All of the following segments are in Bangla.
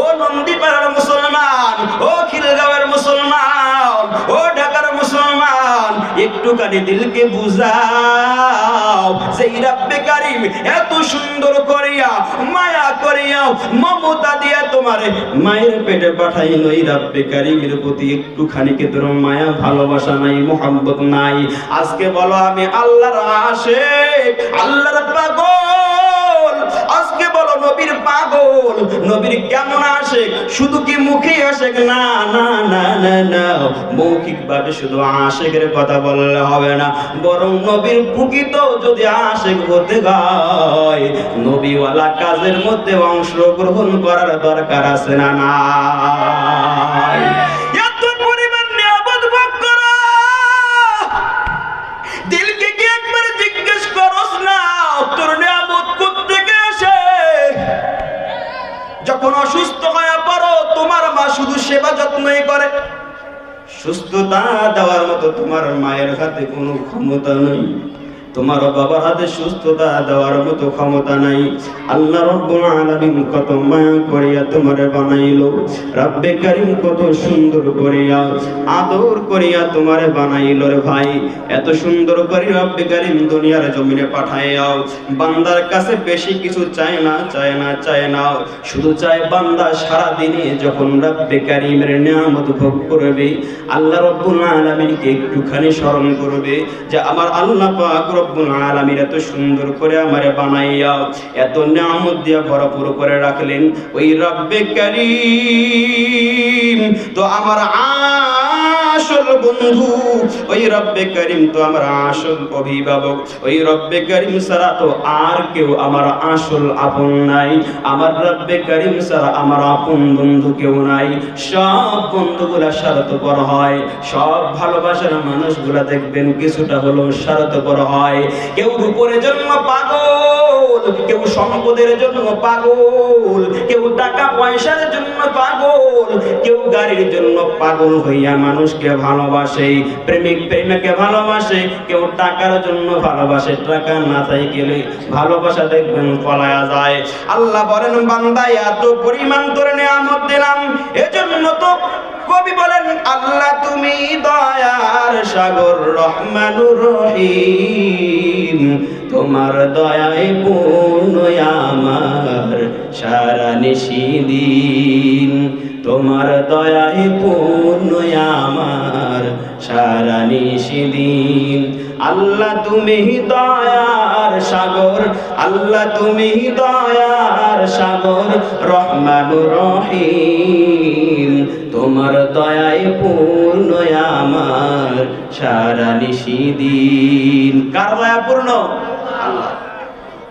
ও নন্দীপাড়ার মুসলমান, ও খিলগাঁওয়ের মুসলমান, ও ঢাকার মুসলমান, একটুখানি দিলকে বুঝাও। সেই রাব্বে কারিম এত সুন্দর করিয়া, মায়া করিয়া, মমতা দিয়া তোমার মায়ের পেটে পাঠাইল, এই রাব্বে কারিমের প্রতি একটুখানি কে তোর মায়া, ভালোবাসা নাই মোহাম্মত নাই? আজকে বলো আমি আল্লাহর আশেক, আল্লাহর পাগল। নবীর কেমন আসে শুধু কি মুখে আসে না না না না না। মৌখিক ভাবে শুধু আশেকের কথা বললে হবে না। বরং নবীর প্রকৃত যদি আশেক হতে হয়, নবীওয়ালা কাজের মধ্যে অংশগ্রহণ করার দরকার আছে না নাই? সুস্থতা দেওয়ার মতো তোমার মায়ের হাতে কোনো ক্ষমতা নেই। তোমার বাবার হাতে সুস্থতা দেওয়ার মতো ক্ষমতা নাই। আল্লাহ রব্বুল আলামিন কত মায়া করিয়া তোমারে বানাইলো। রাব্বে কারীম কত সুন্দর করিয়া, আদর করিয়া তোমারে বানাইলো রে ভাই। এত সুন্দর করে রাব্বে কারীম দুনিয়ার জমিনে পাঠাইয়াও। বান্দার কাছে বেশি কিছু চায় না চায় না চায় না। শুধু চায় বান্দা সারা দিনে যখন রাব্বে কারীমের নিয়ামত ভোগ করবে, আল্লাহ রব্বুল আলামিনকে একটুখানি স্মরণ করবে যে, আমার আল্লাহ পাক রব্বুল আলামিন এত সুন্দর করে আমারে বানাইয়া, এত নিয়ামত দিয়া ভরপুর করে রাখলেন। ওই রব্বে করিম, তো আমার আসল বন্ধু, ওই রব্বে করিম তো আমার আসল অভিভাবক, ওই রব্বে করিম ছাড়া তো আর কেউ আমার আসল আপন নাই, আমার রব্বে করিম ছাড়া আমার আপন বন্ধু কেউ নাই। সব বন্ধুগুলা স্বার্থপর হয়, সব ভালোবাসার মানুষগুলা দেখবেন কিছুটা হলো স্বার্থপর হয়। কেউ রূপের জন্য পাগল, কেউ সম্পদের জন্য পাগল, কেউ টাকা পয়সার জন্য পাগল, কেউ গাড়ির জন্য পাগল হইয়া মানুষকে ভালোবাসে, প্রেমিক প্রেমিকে ভালোবাসে, কেউ টাকার জন্য ভালোবাসে। টাকা না তাই গেলে ভালোবাসা দেখবেন পলায়া যায়। আল্লাহ বলেন, বান্দা, এত পরিমাণ করে নিয়ামত দিলাম, এজন্য তো কবি বলেন, আল্লাহ তুমি দয়ার সাগর রহমানুর রহিম, তোমার দয়ায় আমার সারা নিশিদিন। তোমার দয়ায় পূর্ণ আমার সারা নিশিদিন। আল্লাহ তুমি দয়ার সাগর, আল্লাহ তুমি দয়ার সাগর, রহমানুর রহিম। তোমার দয়ায় পূর্ণ আমার সারা নিশিদিন। কার দয়া পূর্ণ? আল্লাহ।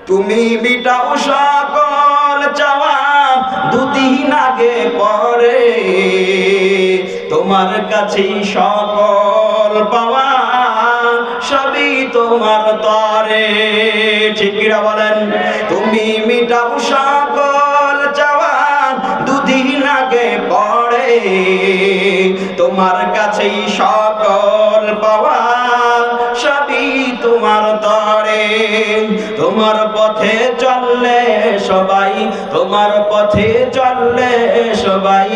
তুমি বিটাও সকল দুদিন আগে পরে। তোমার কাছেই সকল পাওয়া, সবই তোমার তরে। ঠিকরা বলেন? তুমি মিটাও সকল চাওয়া, দুদিন আগে পড়ে তোমার কাছেই সকল পাওয়া তোমার তরে তোমার পথে চললে সবাই, তোমার পথে চললে সবাই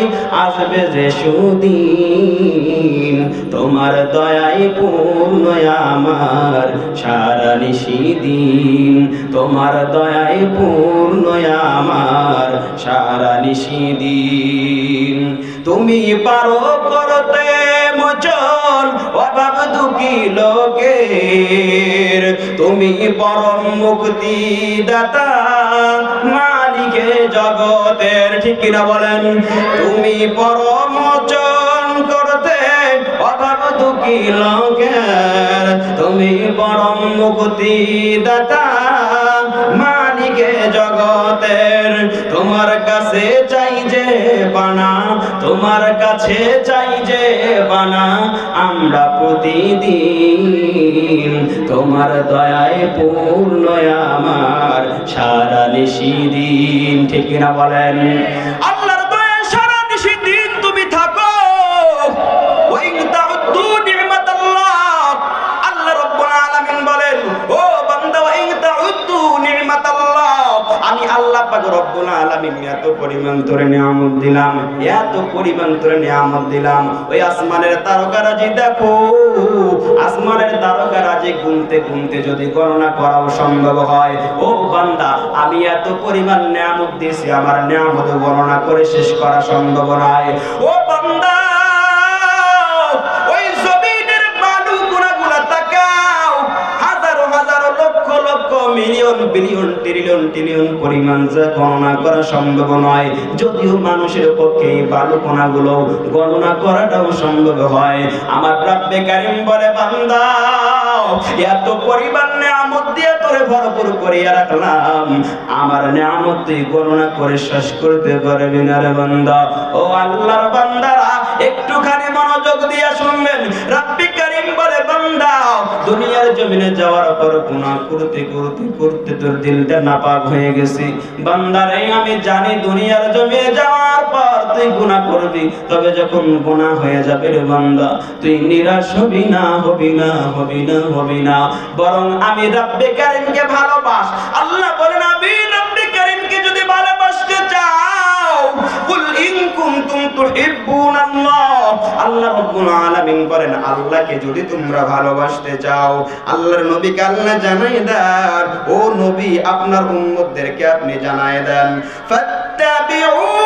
আসবে যে সুদিন। তোমার দয়াই পূর্ণ আমার সারা নিশিদিন তোমার দয়াই পূর্ণ আমার সারা নিশিদিন তুমি পারো করতে মোচন অভাব দুঃখী লোকের। তুমি পরম মুক্তি দাতা মালিকে জগতের, ঠিক কিনা বলেন? তুমি পরম মোচন করতে অভাব দুঃখী লোকের। তুমি পরম মুক্তি দাতা মালিকে জগতের, তোমার কাছে চাই যে বানা, তোমার কাছে চাই যে বানা, আমরা প্রতিদিন তোমার দয়ায় পূর্ণ আমার, সারা নিশিদিন ঠিক না বলেন? আল্লাহ এত তোরে নিয়ামত দিলাম, এত তোরে নিয়ামত দিলাম। ওই আসমানের দেখো, আসমানের গুনতে গুনতে যদি গণনা করাও সম্ভব হয়, ও বান্দা, আমি এত পরিমাণ নিয়ামত দিয়েছি, আমার নিয়ামত গণনা করে শেষ করা সম্ভব নয়। ও বান্দা মিলিয়ন বিলিয়ন ট্রিলিয়ন ট্রিলিয়ন পরিমাণ যা গণনা করা সম্ভব নয়, যদিও মানুষের পক্ষে এই বালু কণাগুলো গণনা করাটাও সম্ভব হয়। আমার রাব্বে কারিম বলে, বান্দা, এত পরিমাণ নিয়ামত দিয়ে তোরে ভরপুর করিয়া রাখলাম। আমার নিয়ামত তুই গণনা করে শেষ করতে পারবি না রে বান্দা। ও আল্লাহর বান্দারা, একটুখানি মনোযোগ দিয়ে শুনবেন। রাব্বি দুনিয়ার জমিনে যাওয়ার পর গুনাহ করতে করতে করতে তোর দিলটা নাপাক হয়ে গেছে। বান্দারে, আমি জানি দুনিয়ার জমিনে যাওয়ার পর তুই গুনাহ করবি, তবে যখন গুনাহ হয়ে যাবে রে বান্দা, তুই নিরাশ হবি না হবি না হবি না হবি না। বরং আমি রাব্বি কারিমকে ভালোবাস। আল্লাহ বলেন, আমি রাব্বি কারিমকে যদি ভালোবাসতে চাও, কুল ইন কুনতুম তুহিব্বুনাল্লাহ আল্লাহ রাব্বুল আলামিন বলেন, আল্লাহকে যদি তোমরা ভালোবাসতে চাও, আল্লাহর নবীকে আল্লাহ জানাই দেন। ও নবী, আপনার উম্মতদেরকে আপনি জানাই দেন। ফাত্তাবিউনি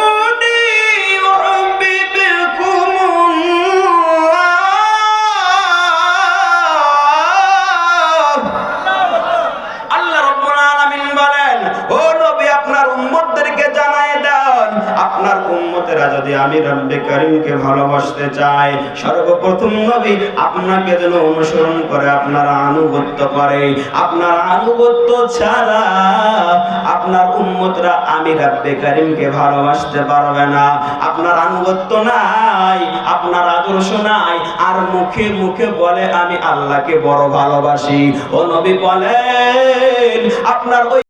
উম্মতেরা যদি আমি রব্বে করিমকে ভালোবাসতে চাই, সর্বপ্রথম নবী আপনাকে যেন অনুসরণ করে, আপনার আনুগত্য করে। আপনার আনুগত্য ছাড়া আপনার উম্মতরা আমি রব্বে করিমকে ভালোবাসতে পারবে না। আপনার আনুগত্য নাই, আপনার আদর্শ নাই, আর মুখে মুখে বলে আমি আল্লাহকে বড় ভালোবাসি। ও নবী বলেন, আপনার ওই